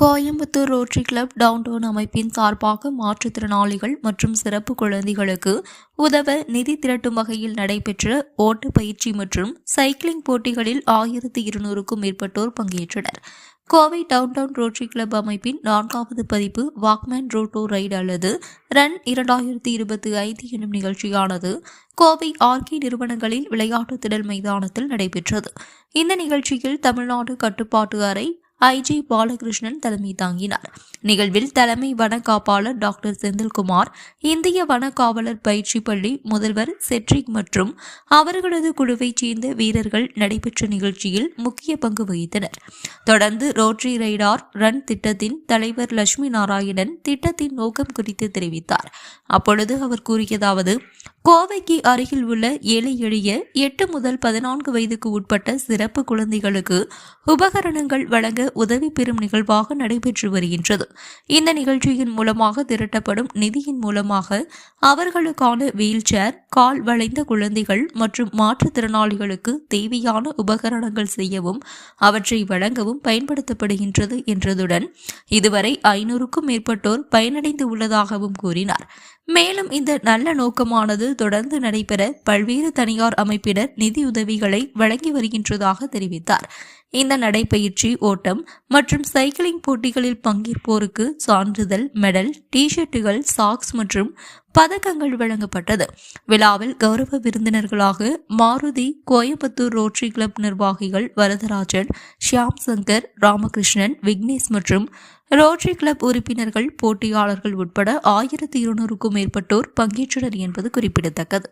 Coimbatore rotary club downtown அமைப்பின் சார்பாக மாற்றுத்திறனாளிகள் மற்றும் சிறப்பு குழந்தைகளுக்கு உதவ நிதி திரட்டும் வகையில் நடைபெற்ற ஓட்டு பயிற்சி மற்றும் சைக்கிளிங் போட்டிகளில் ஆயிரத்தி இருநூறுக்கும் மேற்பட்டோர் பங்கேற்றனர். கோவை டவுன்டவுன் ரோட்டரி கிளப் அமைப்பின் நான்காவது பதிப்பு வாக்மேன் ரோட்டோ ரைடு அல்லது ரன் இரண்டாயிரத்தி இருபத்தி ஐந்து எனும் நிகழ்ச்சியானது கோவை ஆர்கே நிறுவனங்களில் விளையாட்டு திடல் மைதானத்தில் நடைபெற்றது. இந்த நிகழ்ச்சியில் தமிழ்நாடு கட்டுப்பாட்டு அறை ஐஜி பாலகிருஷ்ணன் தலைமை தாங்கினார். நிகழ்வில் தலைமை வன காப்பாளர் டாக்டர் செந்தில்குமார் இந்திய வன காவலர் பயிற்சி பள்ளி முதல்வர் செட்ரிக் மற்றும் அவர்களது குழுவைச் சேர்ந்த வீரர்கள் நடைபெற்ற நிகழ்ச்சியில் முக்கிய பங்கு வகித்தனர். தொடர்ந்து ரோட்ரி ரைடார் ரன் திட்டத்தின் தலைவர் லட்சுமி நாராயணன் திட்டத்தின் நோக்கம் குறித்து தெரிவித்தார். அப்பொழுது அவர் கூறியதாவது கோவைக்கு அருகில் உள்ள ஏழை எளிய எட்டு முதல் பதினான்கு வயதுக்கு உட்பட்ட சிறப்பு குழந்தைகளுக்கு உபகரணங்கள் வழங்க உதவி பெறும் நிகழ்வாக நடைபெற்று வருகின்றது. இந்த நிகழ்ச்சியின் மூலமாக திரட்டப்படும் நிதியின் மூலமாக அவர்களுக்கான வீல் சேர் கால் வளைந்த குழந்தைகள் மற்றும் மாற்றுத்திறனாளிகளுக்கு தேவையான உபகரணங்கள் செய்யவும் அவற்றை வழங்கவும் பயன்படுத்தப்படுகின்றது என்றதுடன் இதுவரை ஐநூறுக்கும் மேற்பட்டோர் பயனடைந்து உள்ளதாகவும் கூறினார். மேலும் இந்த நல்ல நோக்கமானது தொடர்ந்து நடைபெற பல்வேறு தனியார் அமைப்பினர் நிதியுதவிகளை வழங்கி வருகின்றதாக தெரிவித்தார். இந்த நடைபயிற்சி ஓட்டம் மற்றும் சைக்கிளிங் போட்டிகளில் பங்கேற்போருக்கு சான்றிதழ் மெடல் டி ஷர்ட்டுகள் சாக்ஸ் மற்றும் பதக்கங்கள் வழங்கப்பட்டது. விழாவில் கௌரவ விருந்தினர்களாக மாருதி கோயம்புத்தூர் ரோட்டரி கிளப் நிர்வாகிகள் வரதராஜன் ஷியாம் சங்கர் ராமகிருஷ்ணன் விக்னேஷ் மற்றும் ரோட்டரி கிளப் உறுப்பினர்கள் போட்டியாளர்கள் உட்பட ஆயிரத்தி இருநூறுக்கும் மேற்பட்டோர் பங்கேற்றனர் என்பது குறிப்பிடத்தக்கது.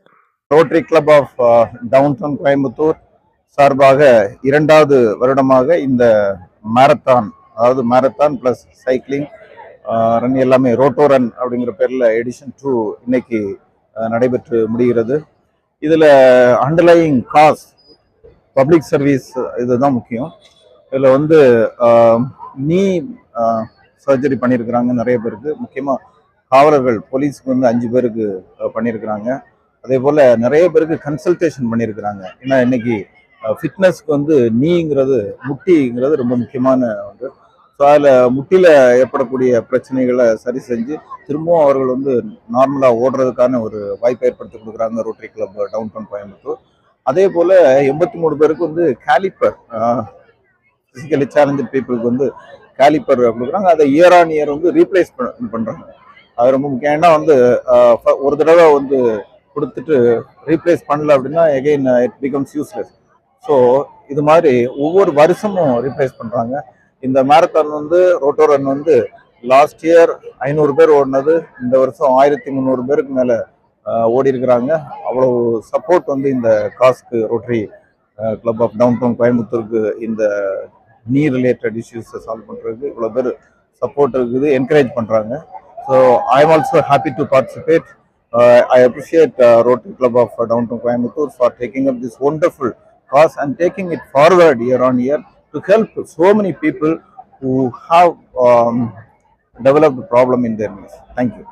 Rotary club of downtown Coimbatore சார்பாக இரண்டாவது வருடமாக இந்த மாரத்தான் அதாவது மாரத்தான் ப்ளஸ் சைக்கிளிங் ரன் எல்லாமே ரோட்டோ ரன் அப்படிங்கிற பேரில் எடிஷன் டூ இன்னைக்கு நடைபெற்று முடிகிறது. இதில் அண்டர்லையிங் காஸ் பப்ளிக் சர்வீஸ் இதுதான் முக்கியம். இதில் வந்து நீ சர்ஜரி பண்ணியிருக்கிறாங்க நிறைய பேருக்கு. முக்கியமாக காவலர்கள் போலீஸ்க்கு வந்து அஞ்சு பேருக்கு பண்ணியிருக்கிறாங்க. அதே போல் நிறைய பேருக்கு கன்சல்டேஷன் பண்ணியிருக்கிறாங்க. ஏன்னா இன்னைக்கு ஃபிட்னஸ்க்கு வந்து நீங்கிறது முட்டிங்கிறது ரொம்ப முக்கியமான ஒன்று. ஸோ அதில் முட்டியில் ஏற்படக்கூடிய பிரச்சனைகளை சரி செஞ்சு திரும்பவும் அவர்கள் வந்து நார்மலாக ஓடுறதுக்கான ஒரு வாய்ப்பை ஏற்படுத்தி கொடுக்குறாங்க rotary club down down Coimbatore அதே போல் எண்பத்தி மூணு பேருக்கு வந்து கேலிப்பர் ஃபிசிக்கலி சேலஞ்சு பீப்புளுக்கு வந்து கேலிப்பர் கொடுக்குறாங்க. அதை இயர் ஆன் இயர் வந்து ரீப்ளேஸ் பண்ணுறாங்க அது ரொம்ப முக்கியம். ஏன்னா வந்து ஒரு தடவை வந்து கொடுத்துட்டு ரீப்ளேஸ் பண்ணல அப்படின்னா again it becomes useless so இது மாதிரி ஒவ்வொரு வருஷமும் ரீப்ளேஸ் பண்ணுறாங்க இந்த மேரத்தான் வந்து ரோட்டோ ரன் வந்து லாஸ்ட் இயர் ஐநூறு பேர் ஓடினது. இந்த வருஷம் ஆயிரத்தி முந்நூறு பேருக்கு மேலே ஓடி இருக்கிறாங்க அவ்வளவு சப்போர்ட் வந்து இந்த காஸ்க்கு rotary club of down down கோயம்புத்தூருக்கு இந்த நீ ரிலேட்டட் இஷ்யூஸை சால்வ் பண்ணுறதுக்கு இவ்வளோ பேர் சப்போர்ட் இருக்குது என்கரேஜ் பண்ணுறாங்க so I am also happy to participate I appreciate rotary club of downtown Coimbatore for taking up this wonderful cause and taking it forward year on year to help so many people who have um, developed a problem in their knees. Thank you.